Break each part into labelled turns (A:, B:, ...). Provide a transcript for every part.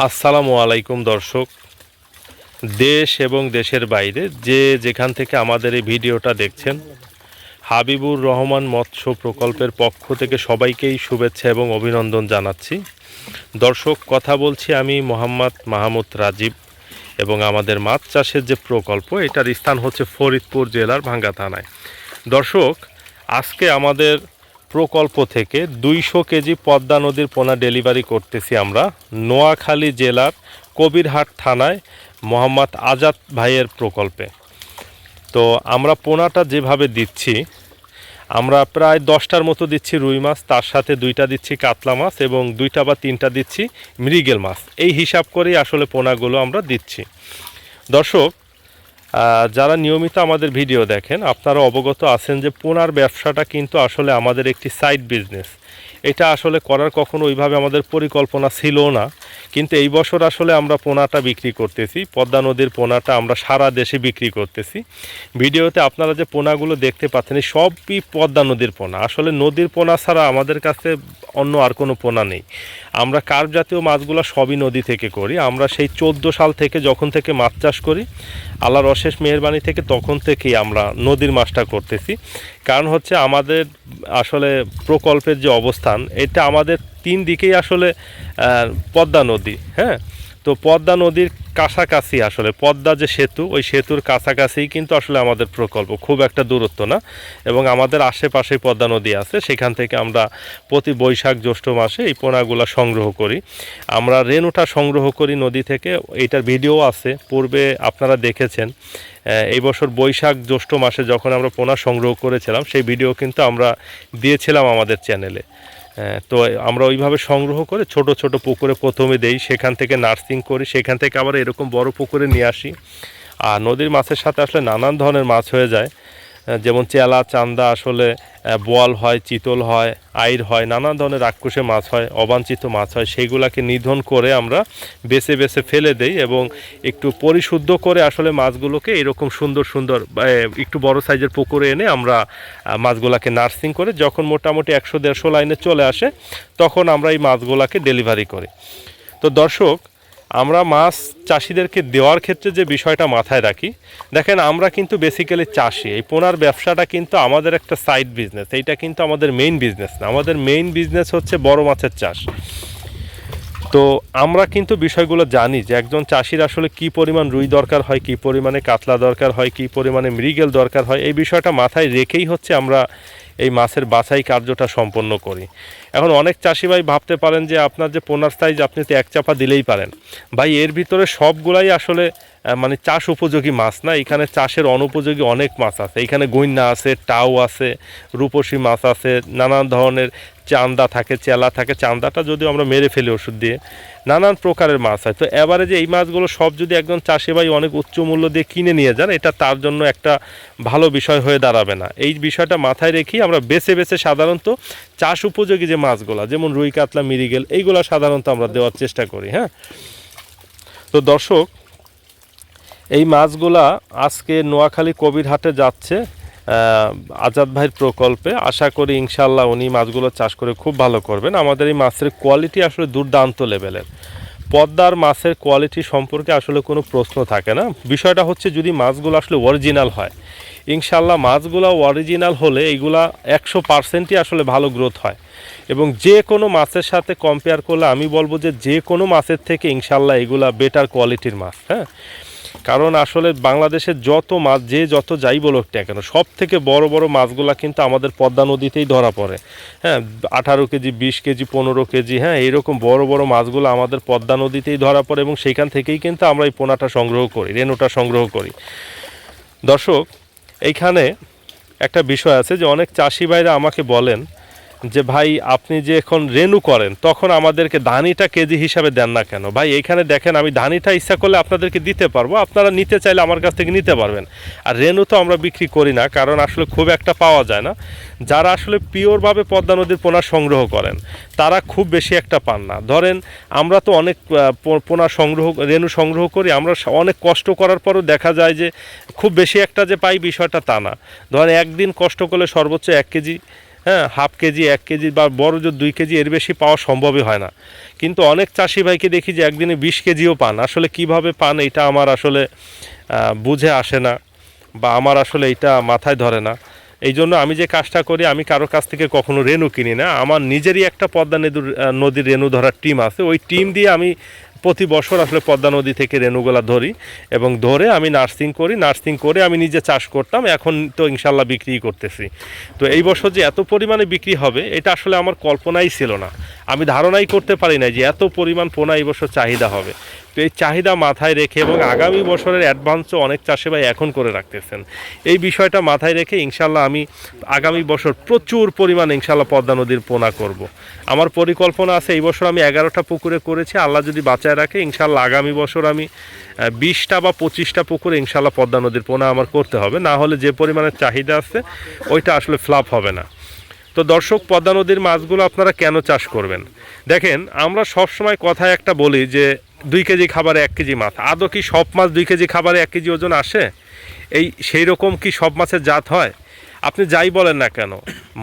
A: আসসালামু আলাইকুম দর্শক। দেশ এবং দেশের বাইরে যে যেখান থেকে আমাদের এই ভিডিওটা দেখছেন, হাবিবুর রহমান মৎস্য প্রকল্পের পক্ষ থেকে সবাইকেই শুভেচ্ছা এবং অভিনন্দন জানাচ্ছি। দর্শক, কথা বলছি আমি মোহাম্মদ মাহমুদ রাজীব এবং আমাদের মাছ চাষের যে প্রকল্প, এটার স্থান হচ্ছে ফরিদপুর জেলার ভাঙ্গা থানায়। দর্শক, আজকে আমাদের প্রকল্প থেকে দুইশো কেজি পদ্মা নদীর পোনা ডেলিভারি করতেছি আমরা। নোয়াখালী জেলার কবিরহাট থানায় মোহাম্মদ আজাদ ভাইয়ের প্রকল্পে। তো আমরা পোনাটা যেভাবে দিচ্ছি, আমরা প্রায় দশটার মতো দিচ্ছি রুই মাছ, তার সাথে দুইটা দিচ্ছি কাতলা মাছ এবং দুইটা বা তিনটা দিচ্ছি মৃগেল মাছ। এই হিসাব করেই আসলে পোনাগুলো আমরা দিচ্ছি। দর্শক যারা নিয়মিত আমাদের ভিডিও দেখেন, আপনারা অবগত আছেন যে পোনার ব্যবসাটা কিন্তু আসলে আমাদের একটি সাইড বিজনেস এটা আসলে করার কখনো ওইভাবে আমাদের পরিকল্পনা ছিল না। কিন্তু এই বছর আসলে আমরা পোনাটা বিক্রি করতেছি, পদ্মা নদীর পোনাটা আমরা সারা দেশে বিক্রি করতেছি। ভিডিওতে আপনারা যে পোনাগুলো দেখতে পাচ্ছেন, এই সবই পদ্মা নদীর পোনা। আসলে নদীর পোনা ছাড়া আমাদের কাছে অন্য আর কোনো পোনা নেই। আমরা কার্প জাতীয় মাছগুলো সবই নদী থেকে করি। আমরা সেই চোদ্দ সাল থেকে যখন থেকে মাছ চাষ করি, আল্লাহর অশেষ মেহরবানি থেকে তখন থেকেই আমরা নদীর মাছটা করতেছি। কারণ হচ্ছে আমাদের আসলে প্রকল্পের যে অবস্থান এটা আমাদের তিন দিকেই আসলে পদ্মা নদী হ্যাঁ? তো পদ্মা নদীর কাছাকাছি আসলে, পদ্মা যে সেতু, ওই সেতুর কাছাকাছিই কিন্তু আসলে আমাদের প্রকল্প, খুব একটা দূরত্ব না। এবং আমাদের আশেপাশেই পদ্মা নদী আছে, সেখান থেকে আমরা প্রতি বৈশাখ জ্যৈষ্ঠ মাসে এই পোনাগুলা সংগ্রহ করি। আমরা রেনুটা সংগ্রহ করি নদী থেকে এইটার ভিডিও আছে, পূর্বে আপনারা দেখেছেন। এই বছর বৈশাখ জ্যৈষ্ঠ মাসে যখন আমরা পোনা সংগ্রহ করেছিলাম, সেই ভিডিও কিন্তু আমরা দিয়েছিলাম আমাদের চ্যানেলে। তো আমরা ওইভাবে সংগ্রহ করে ছোট ছোট পুকুরে প্রথমে দেই, সেখান থেকে নার্সিং করি, সেখান থেকে আবার এরকম বড় পুকুরে নিয়ে আসি। আর নদীর মাছের সাথে আসলে নানান ধরনের মাছ হয়ে যায়। যেমন চেলা, চান্দা আসলে বোয়াল হয়, চিতল হয়, আইর হয়, নানা ধরনের রাক্ষসে মাছ হয়, অবাঞ্ছিত মাছ হয় সেইগুলাকে নিধন করে আমরা বেছে বেছে ফেলে দেই এবং একটু পরিশুদ্ধ করে আসলে মাছগুলোকে এরকম সুন্দর সুন্দর একটু বড় সাইজের পুকুরে এনে আমরা মাছগুলাকে নার্সিং করে যখন মোটামুটি একশো দেড়শো লাইনে চলে আসে, তখন আমরা এই মাছগুলাকে ডেলিভারি করি। তো দর্শক আমরা মাছ চাষিদেরকে দেওয়ার ক্ষেত্রে যে বিষয়টা মাথায় রাখি, দেখেন আমরা কিন্তু বেসিক্যালি চাষি। এই পোনার ব্যবসাটা কিন্তু আমাদের একটা সাইড বিজনেস এইটা কিন্তু আমাদের মেইন বিজনেস না। আমাদের মেইন বিজনেস হচ্ছে বড় মাছের চাষ। তো আমরা কিন্তু বিষয়গুলো জানি যে একজন চাষির আসলে কি পরিমাণ রুই দরকার হয়, কি পরিমাণে কাতলা দরকার হয়, কি পরিমাণে মৃগেল দরকার হয়, এই বিষয়টা মাথায় রেখেই হচ্ছে আমরা এই মাছের বাছাই কার্যটা সম্পন্ন করি। এখন অনেক চাষি ভাই ভাবতে পারেন যে আপনার যে পোনার সাইজ আপনি তো এক চাপা দিলেই পারেন। ভাই, এর ভিতরে সবগুলাই আসলে মানে চাষ উপযোগী মাছ না, এখানে চাষের অনুপযোগী অনেক মাছ আছে। এখানে গইন্যা আছে, টাও আছে, রূপসী মাছ আছে, নানান ধরনের চান্দা থাকে, চেলা থাকে, চান্দাটা যদিও আমরা মেরে ফেলি ওষুধ দিয়ে, নানান প্রকারের মাছ হয়। তো এবারে যে এই মাছগুলো সব যদি একজন চাষি ভাই অনেক উচ্চ মূল্য দিয়ে কিনে নিয়ে যান, এটা তার জন্য একটা ভালো বিষয় হয়ে দাঁড়াবে না। এই বিষয়টা মাথায় রেখেই আমরা বেছে বেছে সাধারণত চাষ উপযোগী যে মাছগুলো, যেমন রুই, কাতলা মিরিগেল এইগুলো সাধারণত আমরা দেওয়ার চেষ্টা করি হ্যাঁ? তো দর্শক, এই মাছগুলা আজকে নোয়াখালী কবির হাটে যাচ্ছে। আজাদ ভাইয়ের প্রকল্পে আশা করি ইনশাল্লাহ উনি মাছগুলো চাষ করে খুব ভালো করবেন। আমাদের এই মাছের কোয়ালিটি আসলে দুর্দান্ত লেভেলের পদ্মার মাছের কোয়ালিটি সম্পর্কে আসলে কোনো প্রশ্ন থাকে না। বিষয়টা হচ্ছে যদি মাছগুলো আসলে অরিজিনাল হয় ইনশাল্লাহ মাছগুলো অরিজিনাল হলে এইগুলা একশো পার্সেন্টই আসলে ভালো গ্রোথ হয়। এবং যে কোনো মাছের সাথে কম্পেয়ার করলে আমি বলব যে যে কোনো মাছের থেকে ইনশাল্লাহ এগুলা বেটার কোয়ালিটির মাছ হ্যাঁ? কারণ আসলে বাংলাদেশের যত মাছ, যে যত যাই বলুক না কেন সব থেকে বড় বড় মাছগুলা কিন্তু আমাদের পদ্মা নদীতেই ধরা পড়ে। হ্যাঁ আঠারো কেজি, বিশ কেজি, পনেরো কেজি হ্যাঁ এরকম বড় বড় মাছগুলো আমাদের পদ্মা নদীতেই ধরা পড়ে এবং সেইখান থেকেই কিন্তু আমরা এই পোনাটা সংগ্রহ করি রেনুটা সংগ্রহ করি। দর্শক, এইখানে একটা বিষয় আছে যে অনেক চাষি ভাইরা আমাকে বলেন যে ভাই, আপনি যে এখন রেনু করেন, তখন আমাদেরকে ধানিটা কেজি হিসাবে দেন না কেন? ভাই, এইখানে দেখেন, আমি ধানিটা ইচ্ছা করলে আপনাদেরকে দিতে পারব, আপনারা নিতে চাইলে আমার কাছ থেকে নিতে পারবেন। আর রেনু তো আমরা বিক্রি করি না, কারণ আসলে খুব একটা পাওয়া যায় না। যারা আসলে পিওরভাবে পদ্মা নদীর পোনা সংগ্রহ করেন, তারা খুব বেশি একটা পান না। ধরেন, আমরা তো অনেক পোনা সংগ্রহ, রেনু সংগ্রহ করি, আমরা অনেক কষ্ট করার পরও দেখা যায় যে, খুব বেশি একটা যে পাই বিষয়টা তা না। ধরেন, একদিন কষ্ট করলে সর্বোচ্চ এক কেজি হ্যাঁ হাফ কেজি, এক কেজি বা বড় যে দুই কেজি এর বেশি পাওয়া সম্ভবই হয় না। কিন্তু অনেক চাষি ভাইকে দেখি যে একদিনে বিশ কেজিও পান। আসলে কীভাবে পান এটা আমার আসলে বুঝে আসে না বা আমার আসলে এটা মাথায় ধরে না। এই জন্য আমি যে কাজটা করি, আমি কারও কাছ থেকে কখনো রেনু কিনি না। আমার নিজেরই একটা পদ্মা নদীর নদীর রেনু ধরার টিম আছে। ওই টিম দিয়ে আমি প্রতি বছর আসলে পদ্মা নদী থেকে রেনুগুলা ধরি এবং ধরে আমি নার্সিং করি, নার্সিং করে আমি নিজে চাষ করতাম, এখন তো ইনশাল্লাহ বিক্রি করতেছি। তো এই বছর যে এত পরিমাণে বিক্রি হবে, এটা আসলে আমার কল্পনাই ছিল না। আমি ধারণাই করতে পারি না যে এত পরিমাণ পোনা এই বছর চাহিদা হবে। তো এই চাহিদা মাথায় রেখে এবং আগামী বছরের অ্যাডভান্সও অনেক চাষি ভাই এখন করে রাখতেছেন। এই বিষয়টা মাথায় রেখে ইনশাল্লাহ আমি আগামী বছর প্রচুর পরিমাণ ইনশাল্লাহ পদ্মা নদীর পোনা করব। আমার পরিকল্পনা আছে, এই বছর আমি এগারোটা পুকুরে করেছি, আল্লাহ যদি বাঁচায় রাখে ইনশাল্লাহ আগামী বছর আমি বিশটা বা পঁচিশটা পুকুরে ইনশাল্লাহ পদ্মা নদীর পোনা আমার করতে হবে। না হলে যে পরিমাণে চাহিদা আছে, ওইটা আসলে ফ্লাপ হবে না। তো দর্শক, পদ্মা নদীর মাছগুলো আপনারা কেন চাষ করবেন? দেখেন, আমরা সবসময় কথায় একটা বলি যে দুই কেজি খাবারে এক কেজি মাছ। আদৌ কি সব মাছ দুই কেজি খাবারে এক কেজি ওজন আসে? এই সেই রকম কি সব মাছের জাত হয়? আপনি যাই বলেন না কেন,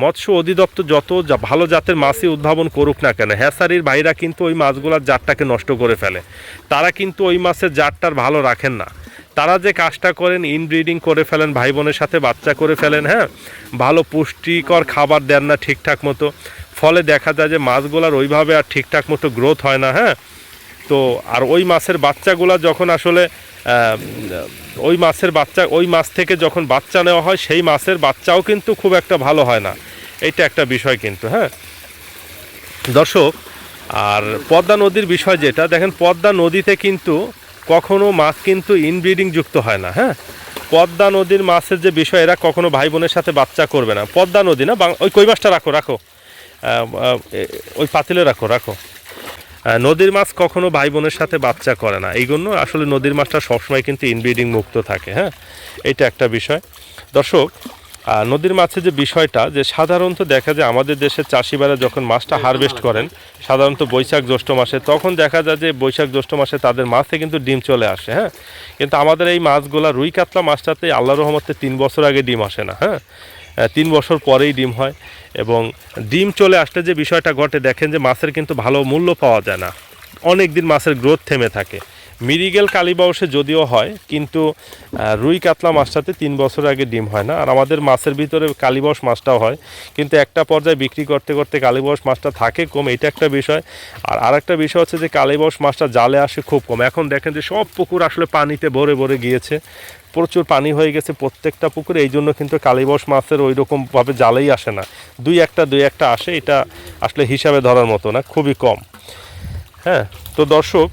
A: মৎস্য অধিদপ্তর যত ভালো জাতের মাছই উদ্ভাবন করুক না কেন, হ্যাসারির ভাইরা কিন্তু ওই মাছগুলোর জাতটাকে নষ্ট করে ফেলে। তারা কিন্তু ওই মাছের জাতটার ভালো রাখেন না। তারা যে কাজটা করেন ইনব্রিডিং করে ফেলেন ভাই বোনের সাথে বাচ্চা করে ফেলেন হ্যাঁ? ভালো পুষ্টিকর খাবার দেন না ঠিকঠাক মতো। ফলে দেখা যায় যে মাছগুলার ওইভাবে আর ঠিকঠাক মতো গ্রোথ হয় না হ্যাঁ? তো আর ওই মাছের বাচ্চাগুলা যখন আসলে ওই মাছের বাচ্চা, ওই মাছ থেকে যখন বাচ্চা নেওয়া হয়, সেই মাছের বাচ্চাও কিন্তু খুব একটা ভালো হয় না। এটা একটা বিষয় কিন্তু হ্যাঁ? দর্শক, আর পদ্মা নদীর বিষয় যেটা, দেখেন পদ্মা নদীতে কিন্তু কখনো মাছ কিন্তু ইনব্রিডিং যুক্ত হয় না হ্যাঁ? পদ্মা নদীর মাছের যে বিষয়, এরা কখনো ভাই বোনের সাথে বাচ্চা করবে না। পদ্মা নদী না ওই কই মাছটা রাখো। রাখো ওই পাতিলে রাখো রাখো। নদীর মাছ কখনো ভাই বোনের সাথে বাচ্চা করে না। এই জন্য আসলে নদীর মাছটা সবসময় কিন্তু ইনব্রিডিং মুক্ত থাকে হ্যাঁ? এটা একটা বিষয়। দর্শক নদীর মাছের যে বিষয়টা, যে সাধারণত দেখা যায় আমাদের দেশের চাষিবারা যখন মাছটা হারভেস্ট করেন, সাধারণত বৈশাখ জ্যৈষ্ঠ মাসে, তখন দেখা যায় যে বৈশাখ জ্যৈষ্ঠ মাসে তাদের মাছে কিন্তু ডিম চলে আসে হ্যাঁ? কিন্তু আমাদের এই মাছগুলা রুই কাতলা মাছটাতে আল্লাহ রহমতে তিন বছর আগে ডিম আসে না হ্যাঁ? তিন বছর পরেই ডিম হয় এবং ডিম চলে আসলে যে বিষয়টা ঘটে, দেখেন যে মাছের কিন্তু ভালো মূল্য পাওয়া যায় না। অনেক দিন মাছের গ্রোথ থেমে থাকে। মিরিগেল কালীবাউসে যদিও হয়, কিন্তু রুই কাতলা মাছটাতে তিন বছর আগে ডিম হয় না। আর আমাদের মাছের ভিতরে কালীবাউস মাছটাও হয়, কিন্তু একটা পর্যায়ে বিক্রি করতে করতে কালীবাউস মাছটা থাকে কম, এটা একটা বিষয়। আর আরেকটা বিষয় হচ্ছে যে কালীবাউস মাছটা জালে আসে খুব কম। এখন দেখেন যে সব পুকুর আসলে পানিতে ভরে ভরে গিয়েছে, প্রচুর পানি হয়ে গেছে প্রত্যেকটা পুকুরে, এই জন্য কিন্তু কালীবাউস মাছের ওই রকমভাবে জালেই আসে না। দুই একটা দুই একটা আসে, এটা আসলে হিসাবে ধরার মতো না, খুবই কম। হ্যাঁ তো দর্শক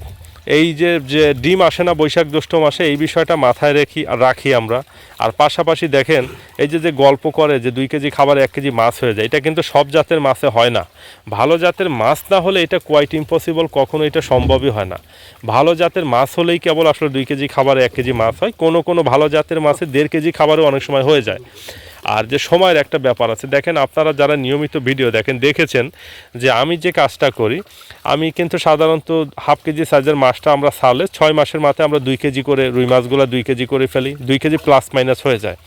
A: এই যে যে ডিম আসে না বৈশাখ জ্যৈষ্ঠ মাসে, এই বিষয়টা মাথায় রেখি, রাখি আমরা। আর পাশাপাশি দেখেন, এই যে যে গল্প করে যে দুই কেজি খাবার এক কেজি মাছ হয়ে যায়, এটা কিন্তু সব জাতের মাছে হয় না। ভালো জাতের মাছ না হলে এটা কোয়াইট ইম্পসিবল কখনো এটা সম্ভবই হয় না। ভালো জাতের মাছ হলেই কেবল আসলে দুই কেজি খাবারে এক কেজি মাছ হয়। কোনো কোনো ভালো জাতের মাছে দেড় কেজি খাবারও অনেক সময় হয়ে যায়। আর যে সময়ের একটা ব্যাপার আছে, দেখেন আপনারা যারা নিয়মিত ভিডিও দেখেন, দেখেছেন যে আমি যে কাজটা করি, আমি কিন্তু সাধারণত হাফ কেজি সাইজের মাছটা আমরা সালে ছয় মাসের মাথায় আমরা দুই কেজি করে রুই মাছগুলো দুই কেজি করে ফেলি, দুই কেজি প্লাস মাইনাস হয়ে যায়।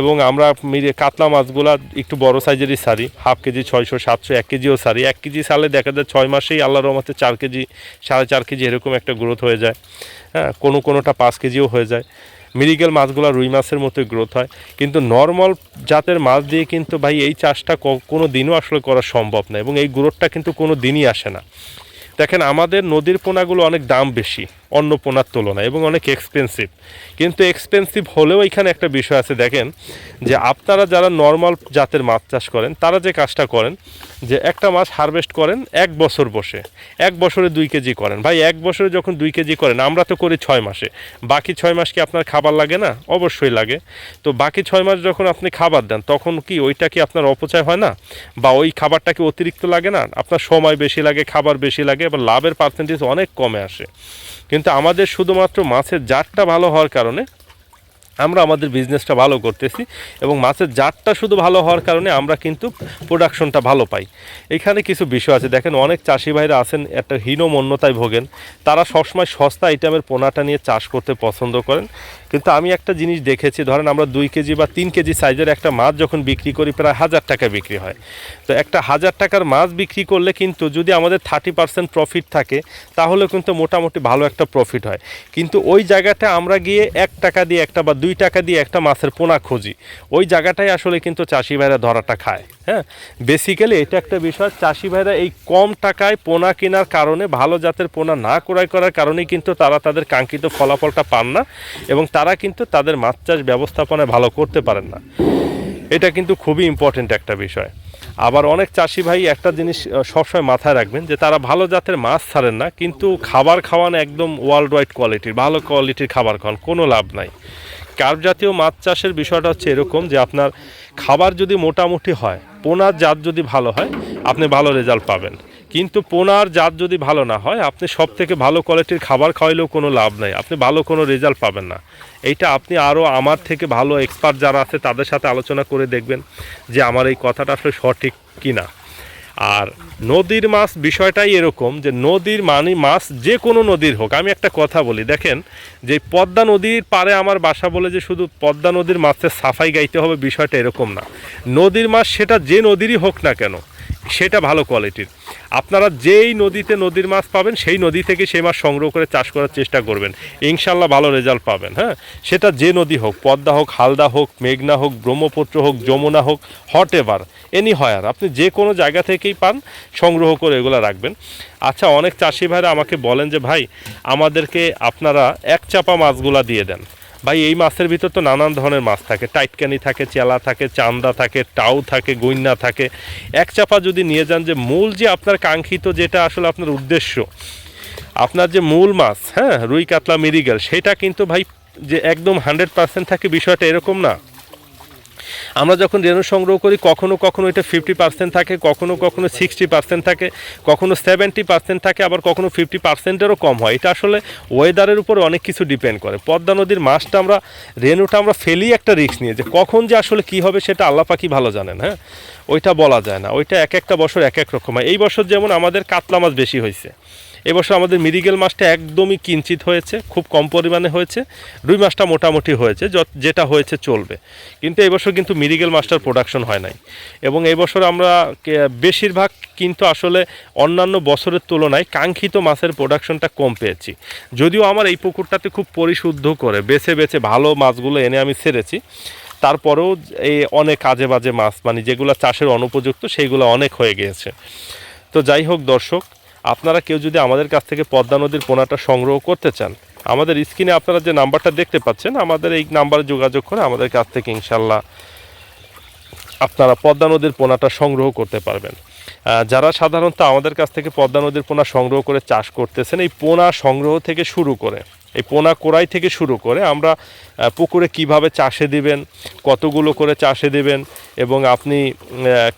A: এবং আমরা মিলিয়ে কাতলা মাছগুলা একটু বড় সাইজেরই সারি, হাফ কেজি ছয়শো, সাতশো, এক কেজিও সারি। এক কেজি সালে দেখা যায় ছয় মাসেই আল্লাহ রহমতে চার কেজি, সাড়ে চার কেজি এরকম একটা গ্রোথ হয়ে যায়। হ্যাঁ কোনো কোনোটা পাঁচ কেজিও হয়ে যায়। মিরিগেল মাছগুলো রুই মাছের মতোই গ্রোথ হয়। কিন্তু নর্মাল জাতের মাছ দিয়ে কিন্তু ভাই এই চাষটা কোনো দিনও আসলে করা সম্ভব না এবং এই গ্রোথটা কিন্তু কোনো দিনই আসে না। দেখেন আমাদের নদীর পোনাগুলো অনেক দাম বেশি। অন্য পোনার তুলনায় এবং অনেক এক্সপেন্সিভ কিন্তু এক্সপেন্সিভ হলেও এখানে একটা বিষয় আছে, দেখেন, যে আপনারা যারা নর্মাল জাতের মাছ চাষ করেন, তারা যে কাজটা করেন, যে একটা মাছ হারভেস্ট করেন, এক বছর বসে। এক বছরে দুই কেজি করেন। ভাই, এক বছরে যখন দুই কেজি করেন, আমরা তো করি ছয় মাসে। বাকি ছয় মাস কি আপনার খাবার লাগে না? অবশ্যই লাগে। তো বাকি ছয় মাস যখন আপনি খাবার দেন, তখন কি ওইটা কি আপনার অপচয় হয় না? বা ওই খাবারটা কি অতিরিক্ত লাগে না? আপনার সময় বেশি লাগে, খাবার বেশি লাগে এবার লাভের পার্সেন্টেজ অনেক কমে আসে। কিন্তু আমাদের শুধুমাত্র মাছের জাতটা ভালো হওয়ার কারণে আমরা আমাদের বিজনেসটা ভালো করতেছি এবং মাছের জাতটা শুধু ভালো হওয়ার কারণে আমরা কিন্তু প্রোডাকশনটা ভালো পাই। এখানে কিছু বিষয় আছে। দেখেন, অনেক চাষি ভাইরা আছেন, একটা হীনমন্যতায় ভোগেন। তারা সবসময় সস্তা আইটেমের পোনাটা নিয়ে চাষ করতে পছন্দ করেন। কিন্তু আমি একটা জিনিস দেখেছি, ধরেন আমরা দুই কেজি বা তিন কেজি সাইজের একটা মাছ যখন বিক্রি করি, প্রায় হাজার টাকা বিক্রি হয়। তো একটা হাজার টাকার মাছ বিক্রি করলে কিন্তু যদি আমাদের থার্টি পার্সেন্ট প্রফিট থাকে, তাহলে কিন্তু মোটামুটি ভালো একটা প্রফিট হয়। কিন্তু ওই জায়গাটা আমরা গিয়ে এক টাকা দিয়ে একটা বা দুই টাকা দিয়ে একটা মাছের পোনা খুঁজি। ওই জায়গাটাই আসলে কিন্তু চাষি ভাইরা ধরাটা খায় হ্যাঁ? বেসিক্যালি এটা একটা বিষয়, চাষি ভাইরা এই কম টাকায় পোনা কেনার কারণে, ভালো জাতের পোনা না ক্রয় করার কারণেই কিন্তু তারা তাদের কাঙ্ক্ষিত ফলাফলটা পান না এবং তারা কিন্তু তাদের মাছ চাষ ব্যবস্থাপনায় ভালো করতে পারেন না। এটা কিন্তু খুবই ইম্পর্টেন্ট একটা বিষয়। আবার অনেক চাষি ভাই একটা জিনিস সবসময় মাথায় রাখবেন যে তারা ভালো জাতের মাছ ছাড়েন না, কিন্তু খাবার খাওয়ান একদম ওয়ার্ল্ড ওয়াইড কোয়ালিটির ভালো কোয়ালিটির খাবার খাওয়ান, কোনো লাভ নাই। কার্প জাতীয় মাছ চাষের বিষয়টা হচ্ছে এরকম যে আপনার খাবার যদি মোটামুটি হয়, পোনার জাত যদি ভালো হয়, আপনি ভালো রেজাল্ট পাবেন। কিন্তু পোনার জাত যদি ভালো না হয়, আপনি সব থেকে ভালো কোয়ালিটির খাবার খাওয়াইলেও কোনো লাভ নাই। আপনি ভালো কোনো রেজাল্ট পাবেন না। এইটা আপনি আরও আমার থেকে ভালো এক্সপার্ট যারা আছে, তাদের সাথে আলোচনা করে দেখবেন যে আমার এই কথাটা আসলে সঠিক কি না আর নদীর মাছ বিষয়টাই এরকম যে নদীর মানে মাছ যে কোনো নদীর হোক, আমি একটা কথা বলি, দেখেন যে পদ্মা নদীর পারে আমার বাসা বলে যে শুধু পদ্মা নদীর মাছের সাফাই গাইতে হবে বিষয়টা এরকম না। নদীর মাছ সেটা যে নদীরই হোক না কেন, সেটা ভালো কোয়ালিটির। আপনারা যেই নদীতে নদীর মাছ পাবেন, সেই নদী থেকে সেই মাছ সংগ্রহ করে চাষ করার চেষ্টা করবেন। ইনশাল্লাহ ভালো রেজাল্ট পাবেন হ্যাঁ? সেটা যে নদী হোক, পদ্মা হোক, হালদা হোক, মেঘনা হোক, ব্রহ্মপুত্র হোক, যমুনা হোক হট এভার, এনি হয় আর আপনি যে কোনো জায়গা থেকেই পান, সংগ্রহ করে এগুলো রাখবেন। আচ্ছা অনেক চাষি ভাইরা আমাকে বলেন যে, ভাই, আমাদেরকে আপনারা এক চাপা মাছগুলা দিয়ে দেন। ভাই, এই মাছের ভিতর তো নানান ধরনের মাছ থাকে। টাইটকানি থাকে, চেলা থাকে, চান্দা থাকে টাউ থাকে গৈন্না থাকে। এক চাপা যদি নিয়ে যান যে মূল যে আপনার কাঙ্ক্ষিত যেটা আসলে আপনার উদ্দেশ্য, আপনার যে মূল মাছ হ্যাঁ রুই, কাতলা মিরিগেল সেটা কিন্তু ভাই যে একদম হান্ড্রেড পার্সেন্ট থাকে, বিষয়টা এরকম না। আমরা যখন রেণু সংগ্রহ করি, কখনো কখনো এটা ফিফটি পার্সেন্ট থাকে, কখনো কখনো সিক্সটি পার্সেন্ট থাকে, কখনো সেভেন্টি পার্সেন্ট থাকে, আবার কখনো ফিফটি পার্সেন্টেরও কম হয়। এটা আসলে ওয়েদারের উপর অনেক কিছু ডিপেন্ড করে। পদ্মা নদীর মাছটা আমরা, রেণুটা আমরা ফেলি একটা রিস্ক নিয়ে যে কখন যে আসলে কি হবে সেটা আল্লাহ পাখি ভালো জানেন হ্যাঁ? ওইটা বলা যায় না। ওইটা এক একটা বছর এক এক রকম হয়। এই বছর যেমন আমাদের কাতলা মাছ বেশি হয়েছে এবছর আমাদের মিরিগেল মাছটা একদমই কিঞ্চিত হয়েছে, খুব কম পরিমাণে হয়েছে, রুই মাছটা মোটামুটি হয়েছে যেটা হয়েছে চলবে। কিন্তু এবছর কিন্তু মিরিগেল মাছটার প্রোডাকশন হয় নাই। এবং এই বছর আমরা বেশিরভাগ কিন্তু আসলে অন্যান্য বছরের তুলনায় কাঙ্ক্ষিত মাছের প্রোডাকশনটা কম পেয়েছি। যদিও আমার এই পুকুরটাতে খুব পরিশুদ্ধ করে, বেছে বেছে ভালো মাছগুলো এনে আমি ছেড়েছি। তারপরেও এই অনেক কাজে বাজে মাছ মানে যেগুলো চাষের অনুপযুক্ত, সেইগুলো অনেক হয়ে গিয়েছে। তো যাই হোক দর্শক আপনারা কেউ যদি আমাদের কাছ থেকে পদ্মা নদীর পোনাটা সংগ্রহ করতে চান, আমাদের স্ক্রিনে আপনারা যে নাম্বারটা দেখতে পাচ্ছেন, আমাদের এই নাম্বারে যোগাযোগ করে আমাদের কাছ থেকে ইনশাল্লাহ আপনারা পদ্মা নদীর পোনাটা সংগ্রহ করতে পারবেন। যারা সাধারণত আমাদের কাছ থেকে পদ্মা নদীর পোনা সংগ্রহ করে চাষ করতেছেন, এই পোনা সংগ্রহ থেকে শুরু করে, এই পোনা কোড়াই থেকে শুরু করে আমরা পুকুরে কীভাবে চাষে দিবেন, কতগুলো করে চাষে দিবেন এবং আপনি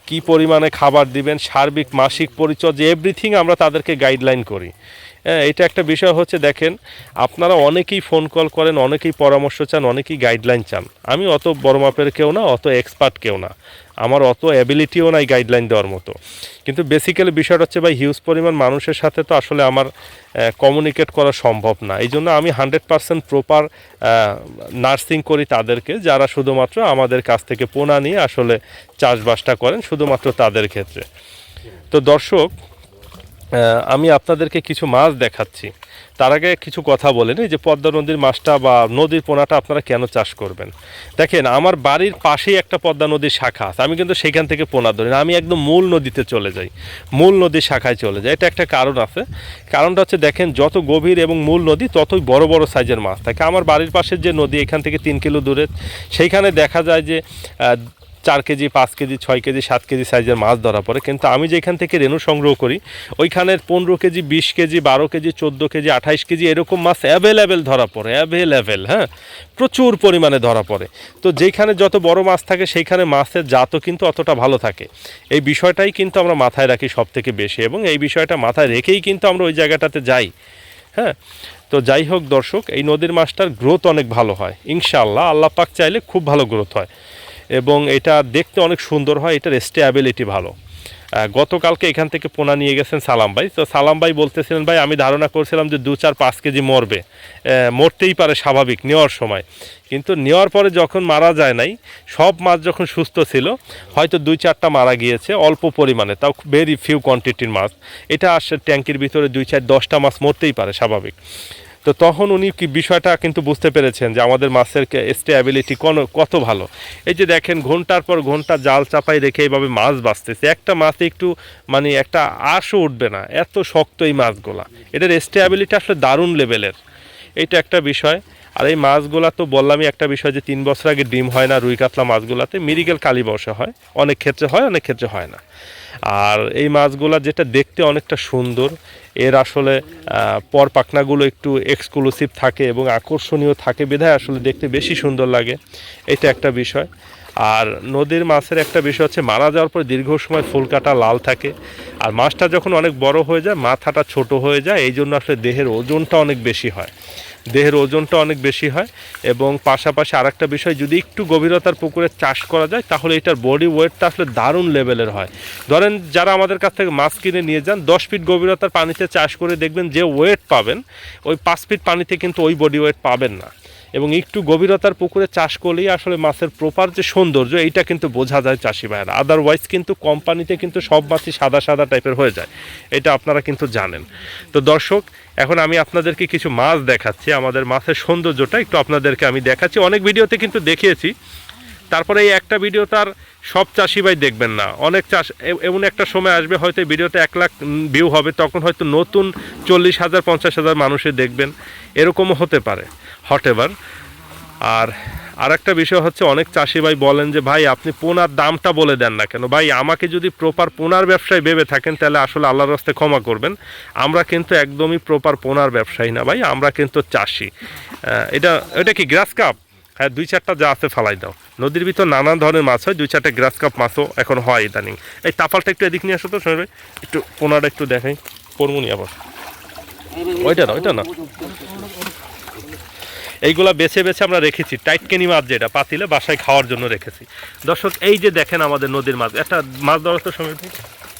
A: কি পরিমাণে খাবার দিবেন, সার্বিক, মাসিক পরিচর্যা এভরিথিং আমরা তাদেরকে গাইডলাইন করি। হ্যাঁ এটা একটা বিষয় হচ্ছে, দেখেন, আপনারা অনেকেই ফোন কল করেন, অনেকেই পরামর্শ চান, অনেকেই গাইডলাইন চান। আমি অত বড় মাপের কেউ না, অত এক্সপার্ট কেউ না। আমার অত অ্যাবিলিটিও নাই গাইডলাইন দেওয়ার মতো। কিন্তু বেসিক্যালি বিষয়টা হচ্ছে, ভাই হিউজ পরিমাণ মানুষের সাথে তো আসলে আমার কমিউনিকেট করা সম্ভব না। এই জন্য আমি হান্ড্রেড পার্সেন্ট প্রপার নার্সিং করি তাদেরকে, যারা শুধুমাত্র আমাদের কাছ থেকে পোনা নিয়ে আসলে চাষবাসটা করেন, শুধুমাত্র তাদের ক্ষেত্রে। তো দর্শক আমি আপনাদেরকে কিছু মাছ দেখাচ্ছি। তার আগে কিছু কথা বলেন যে পদ্মা নদীর মাছটা বা নদীর পোনাটা আপনারা কেন চাষ করবেন? দেখেন, আমার বাড়ির পাশেই একটা পদ্মা নদীর শাখা আছে। আমি কিন্তু সেখান থেকে পোনা ধরি না, আমি একদম মূল নদীতে চলে যাই। মূল নদীর শাখায় চলে যাই। এটা একটা কারণ আছে। কারণটা হচ্ছে, দেখেন, যত গভীর এবং মূল নদী, ততই বড় বড় সাইজের মাছ। থাকে আমার বাড়ির পাশের যে নদী, এখান থেকে তিন কিলো দূরে, সেইখানে দেখা যায় যে চার কেজি, পাঁচ কেজি, ছয় কেজি, সাত কেজি সাইজের মাছ ধরা পড়ে। কিন্তু আমি যেখান থেকে রেণু সংগ্রহ করি, ওইখানের পনেরো কেজি, বিশ কেজি, বারো কেজি, চোদ্দ কেজি, আঠাইশ কেজি এরকম মাছ অ্যাভেলেবেল ধরা পড়ে অ্যাভেলেবেল হ্যাঁ? প্রচুর পরিমাণে ধরা পড়ে। তো যেখানে যত বড় মাছ থাকে, সেইখানে মাছের জাতও কিন্তু অতটা ভালো থাকে। এই বিষয়টাই কিন্তু আমরা মাথায় রাখি সব থেকে বেশি এবং এই বিষয়টা মাথায় রেখেই কিন্তু আমরা ওই জায়গাটাতে যাই হ্যাঁ? তো যাই হোক দর্শক, এই নদীর মাছটার গ্রোথ অনেক ভালো হয়, ইনশাআল্লাহ। আল্লাহ পাক চাইলে খুব ভালো গ্রোথ হয়। এবং এটা দেখতে অনেক সুন্দর হয়, এটার স্টেবিলিটি ভালো। গতকালকে এখান থেকে পোনা নিয়ে গেছেন সালাম ভাই। তো সালাম ভাই বলতেছিলেন, ভাই, আমি ধারণা করছিলাম যে দু চার পাঁচ কেজি মরবে। মরতেই পারে স্বাভাবিক নেওয়ার সময়। কিন্তু নেওয়ার পরে যখন মারা যায় নাই, সব মাছ যখন সুস্থ ছিল, হয়তো দুই চারটা মারা গিয়েছে অল্প পরিমাণে। তাও ভেরি ফিউ কোয়ান্টিটির মাছ। এটা আসে ট্যাঙ্কির ভিতরে দুই চার দশটা মাছ মরতেই পারে স্বাভাবিক। তো তখন উনি কি বিষয়টা কিন্তু বুঝতে পেরেছেন যে আমাদের মাছের স্টেবিলিটি কোন, কত ভালো। এই যে দেখেন, ঘণ্টার পর ঘণ্টা জাল চাপাই রেখে এইভাবে মাছ বাঁচতেছে। একটা মাছে একটু মানে একটা আশও উঠবে না। এত শক্ত এই মাছগুলা। এটার স্টেবিলিটি আসলে দারুণ লেভেলের এটা একটা বিষয়। আর এই মাছগুলা তো বললামই একটা বিষয় যে তিন বছর আগে ডিম হয় না, রুই কাতলা মাছগুলাতে মিরিগেল কালী বসে হয়। অনেক ক্ষেত্রে হয়, অনেক ক্ষেত্রে হয় না। আর এই মাছগুলা যেটা দেখতে অনেকটা সুন্দর, এর আসলে পর পাখনাগুলো একটু এক্সক্লুসিভ থাকে এবং আকর্ষণীয় থাকে, বিধায় আসলে দেখতে বেশি সুন্দর লাগে। এটা একটা বিষয়। আর নদীর মাছের একটা বিষয় হচ্ছে, মারা যাওয়ার পর দীর্ঘ সময় ফুল কাটা লাল থাকে। আর মাছটা যখন অনেক বড় হয়ে যায়, মাথাটা ছোট হয়ে যায় এই জন্য আসলে দেহের ওজনটা অনেক বেশি হয়। দেহের ওজনটা অনেক বেশি হয় এবং পাশাপাশি আরেকটা বিষয়, যদি একটু গভীরতার পুকুরে চাষ করা যায়, তাহলে এটার বডি ওয়েটটা আসলে দারুণ লেভেলের হয়। ধরেন যারা আমাদের কাছ থেকে মাছ কিনে নিয়ে যান, দশ ফিট গভীরতার পানিতে চাষ করে দেখবেন যে ওয়েট পাবেন, ওই পাঁচ ফিট পানিতে কিন্তু ওই বডি ওয়েট পাবেন না। এবং একটু গভীরতার পুকুরে চাষ করলেই আসলে মাছের প্রপার যে সৌন্দর্য, এইটা কিন্তু বোঝা যায় চাষি ভাইয়েরা। আদারওয়াইজ কিন্তু কোম্পানিতে কিন্তু সব মাছই সাদা সাদা টাইপের হয়ে যায়। এটা আপনারা কিন্তু জানেন। তো দর্শক, এখন আমি আপনাদেরকে কিছু মাছ দেখাচ্ছি। আমাদের মাছের সৌন্দর্যটা একটু আপনাদেরকে আমি দেখাচ্ছি। অনেক ভিডিওতে কিন্তু দেখিয়েছি। তারপরে এই একটা ভিডিও তার সব চাষি ভাই দেখবেন না। অনেক চাষ এমন একটা সময় আসবে, হয়তো ভিডিওতে এক লাখ ভিউ হবে, তখন হয়তো নতুন চল্লিশ হাজার, পঞ্চাশ হাজার মানুষে দেখবেন। এরকমও হতে পারে হট এভার। আর আর একটা বিষয় হচ্ছে, অনেক চাষি ভাই বলেন যে, ভাই, আপনি পোনার দামটা বলে দেন না কেন? ভাই, আমাকে যদি প্রপার পোনার ব্যবসায় ভেবে থাকেন, তাহলে আসলে আল্লাহর রাস্তে ক্ষমা করবেন। আমরা কিন্তু একদমই প্রপার পোনার ব্যবসায়ী না ভাই, আমরা কিন্তু চাষি। এটা এটা কি গ্রাস কাপ? হ্যাঁ দুই চারটা যা আছে ফালাই দাও। নদীর ভিতর নানান ধরনের মাছ হয়, দুই চারটা গ্রাস কাপ মাছও এখন হয় ইদানিং। এই তাপালটা একটু এদিক নিয়ে আসো তো, শোনো একটু পোনাটা একটু দেখাই। পরমুনি আবার। ওইটা না ওইটা না। এইগুলা বেছে বেছে আমরা রেখেছি। টাইট কেনি মাছ যেটা, পাতিলে বাসায় খাওয়ার জন্য রেখেছি। দর্শক, এই যে দেখেন আমাদের নদীর মাছ, একটা মাছ ধরার তো সময়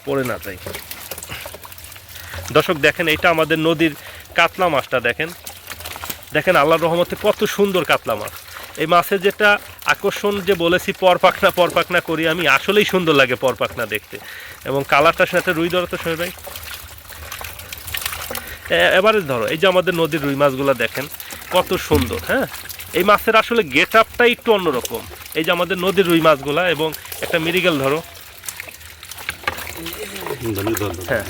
A: পড়ে না তাই। দর্শক, দেখেন এইটা আমাদের নদীর কাতলা মাছটা, দেখেন। দেখেন, আল্লাহর রহমতে কত সুন্দর কাতলা মাছ। এই মাছের যেটা আকর্ষণ যে বলেছি, পরপাখনা পরপাখনা করি আমি, আসলেই সুন্দর লাগে পরপাখনা দেখতে। এবং কালারটার সাথে রুই ধরো তো সময় ভাই। এবারে ধরো, এই যে আমাদের নদীর রুই মাছগুলো দেখেন, কত সুন্দর হ্যাঁ? এই মাছের আসলে গেট আপটাই একটু অন্যরকম। এই যে আমাদের নদীর রুই মাছগুলা এবং একটা মিরিগেল ধরো। হ্যাঁ।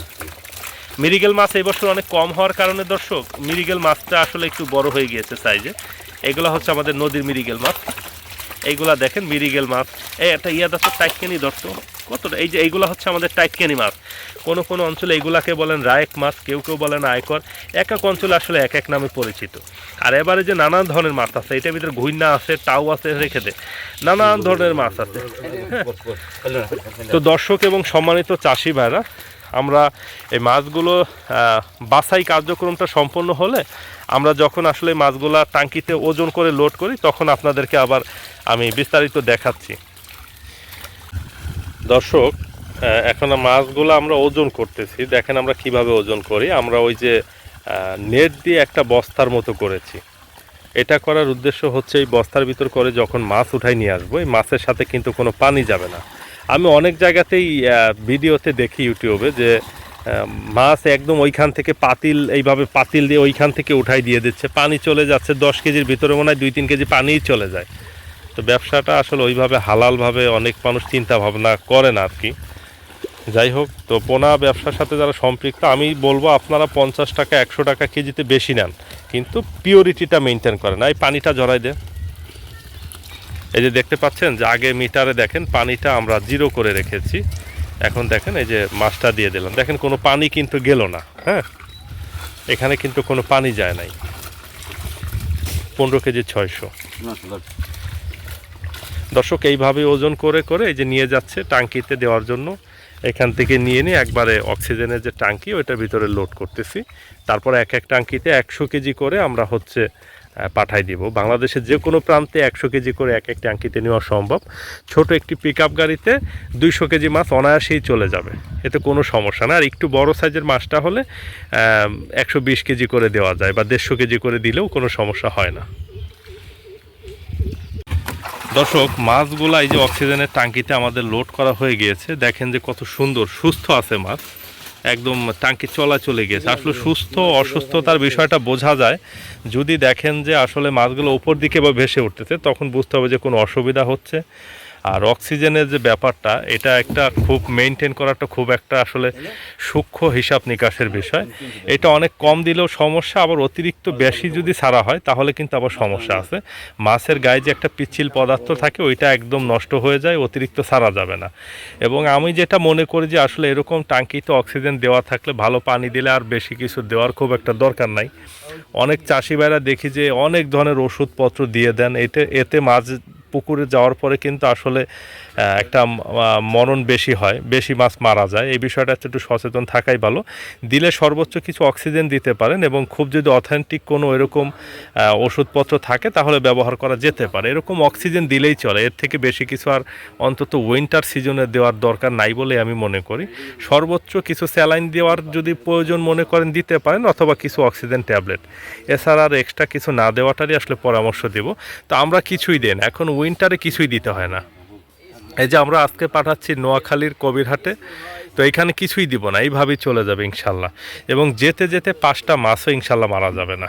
A: মিরিগেল মাছ এই বছর অনেক কম হওয়ার কারণে দর্শক, মিরিগেল মাছটা আসলে একটু বড় হয়ে গিয়েছে সাইজে এগুলো হচ্ছে আমাদের নদীর মিরিগেল মাছ। এইগুলা দেখেন মিরিগেল মাছ। এই একটা ইয়া আছে, টাইটকেনি দর্শক কতটা? এই যে এইগুলা হচ্ছে আমাদের টাইটকেনি মাছ। কোনো কোনো অঞ্চলে এইগুলাকে বলেন রায়েক মাছ, কেউ কেউ বলেন আয়কর। এক এক অঞ্চলে আসলে এক এক নামে পরিচিত। আর এবারে যে নানান ধরনের মাছ আছে, এটার ভিতরে ঘুইনা আছে টাউ আছে, রেখে দে। নানান ধরনের মাছ আছে। তো দর্শক এবং সম্মানিত চাষি ভাইরা, আমরা এই মাছগুলো বাছাই কার্যক্রমটা সম্পন্ন হলে আমরা যখন আসলে মাছগুলা টাঙ্কিতে ওজন করে লোড করি, তখন আপনাদেরকে আবার আমি বিস্তারিত দেখাচ্ছি। দর্শক এখন মাছগুলো আমরা ওজন করতেছি। দেখেন আমরা কীভাবে ওজন করি। আমরা ওই যে নেট দিয়ে একটা বস্তার মতো করেছি। এটা করার উদ্দেশ্য হচ্ছে এই বস্তার ভিতর করে যখন মাছ উঠাই নিয়ে আসব, এই মাছের সাথে কিন্তু কোনো পানি যাবে না। আমি অনেক জায়গাতেই ভিডিওতে দেখি ইউটিউবে যে মাছ একদম ওইখান থেকে পাতিল, এইভাবে পাতিল দিয়ে ওইখান থেকে উঠাই দিয়ে দিচ্ছে। পানি চলে যাচ্ছে, দশ কেজির ভিতরে মনে হয় দুই তিন কেজি পানিই চলে যায়। তো ব্যবসাটা আসলে ওইভাবে হালালভাবে অনেক মানুষ চিন্তা ভাবনা করে না আর কি। যাই হোক, তো পোনা ব্যবসার সাথে যারা সম্পৃক্ত, আমি বলব আপনারা পঞ্চাশ টাকা, একশো টাকা কেজিতে বেশি নেন। কিন্তু পিওরিটিটা মেনটেন করেন। এই পানিটা জড়াই দেন। এই যে দেখতে পাচ্ছেন যে আগে মিটারে দেখেন, পানিটা আমরা জিরো করে রেখেছি। এখন দেখেন এই যে মাছটা দিয়ে দিলাম। দেখেন, কোনো পানি কিন্তু গেল না হ্যাঁ? এখানে কিন্তু কোনো পানি যায় নাই। পনেরো কেজি ছয়শো। দর্শক, এইভাবে ওজন করে করে এই যে নিয়ে যাচ্ছে টাঙ্কিতে দেওয়ার জন্য। এখান থেকে নিয়ে নিয়ে একবারে অক্সিজেনের যে টাঙ্কি, ওইটার ভিতরে লোড করতেছি। তারপর এক এক টাঙ্কিতে একশো কেজি করে আমরা হচ্ছে পাঠাই দিব। বাংলাদেশের যে কোনো প্রান্তে একশো কেজি করে এক এক ট্যাঙ্কিতে নেওয়া সম্ভব। ছোট একটি পিক গাড়িতে দুইশো কেজি মাছ অনায়াসেই চলে যাবে। এতে কোনো সমস্যা না। আর একটু বড় সাইজের মাছটা হলে একশো বিশ কেজি করে দেওয়া যায় বা দেড়শো কেজি করে দিলেও কোনো সমস্যা হয় না। দর্শক, মাছগুলা এই যে অক্সিজেনের ট্যাঙ্কিতে আমাদের লোড করা হয়ে গিয়েছে। দেখেন যে কত সুন্দর, সুস্থ আছে মাছ। একদম ট্যাঙ্কি চলা চলে গিয়েছে। আসলে সুস্থ অসুস্থতার বিষয়টা বোঝা যায়। যদি দেখেন যে আসলে মাছগুলো উপর দিকে বা ভেসে উঠতেছে তখন বুঝতে হবে যে কোনো অসুবিধা হচ্ছে। আর অক্সিজেনের যে ব্যাপারটা, এটা একটা খুব মেনটেন করাটা খুব একটা আসলে সূক্ষ্ম হিসাব নিকাশের বিষয়। এটা অনেক কম দিলেও সমস্যা, আবার অতিরিক্ত বেশি যদি ছাড়া হয়, তাহলে কিন্তু আবার সমস্যা আছে। মাছের গায়ে যে একটা পিচ্ছিল পদার্থ থাকে, ওইটা একদম নষ্ট হয়ে যায়, অতিরিক্ত ছাড়া যাবে না। এবং আমি যেটা মনে করি যে আসলে এরকম টাঙ্কিতে অক্সিজেন দেওয়া থাকলে ভালো পানি দিলে আর বেশি কিছু দেওয়ার খুব একটা দরকার নাই। অনেক চাষি ভাইরা দেখি যে অনেক ধরনের ওষুধপত্র দিয়ে দেন, এতে এতে মাছ পুকুরে যাওয়ার পরে কিন্তু আসলে একটা মরণ বেশি হয়, বেশি মাছ মারা যায়। এই বিষয়টা একটু সচেতন থাকাই ভালো। দিলে সর্বোচ্চ কিছু অক্সিজেন দিতে পারেন এবং খুব যদি অথেন্টিক কোনো এরকম ওষুধপত্র থাকে তাহলে ব্যবহার করা যেতে পারে। এরকম অক্সিজেন দিলেই চলে। এর থেকে বেশি কিছু আর অন্তত উইন্টার সিজনে দেওয়ার দরকার নাই বলে আমি মনে করি। সর্বোচ্চ কিছু স্যালাইন দেওয়ার যদি প্রয়োজন মনে করেন দিতে পারেন অথবা কিছু অক্সিজেন ট্যাবলেট এছাড়া আর এক্সট্রা কিছু না দেওয়াটারই আসলে পরামর্শ দেব। তো আমরা কিছুই দেন এখন উইন্টারে কিছুই দিতে হয় না। এই যে আমরা আজকে পাঠাচ্ছি নোয়াখালীর কবিরহাটে, তো এখানে কিছুই দিব না, এইভাবেই চলে যাবে ইনশাল্লাহ। এবং যেতে যেতে পাঁচটা মাছও ইনশাল্লাহ মারা যাবে না।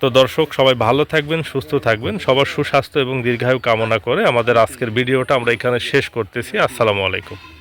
A: তো দর্শক, সবাই ভালো থাকবেন, সুস্থ থাকবেন, সবার সুস্বাস্থ্য এবং দীর্ঘায়ু কামনা করে আমাদের আজকের ভিডিওটা আমরা এখানে শেষ করতেছি। আসসালামু আলাইকুম।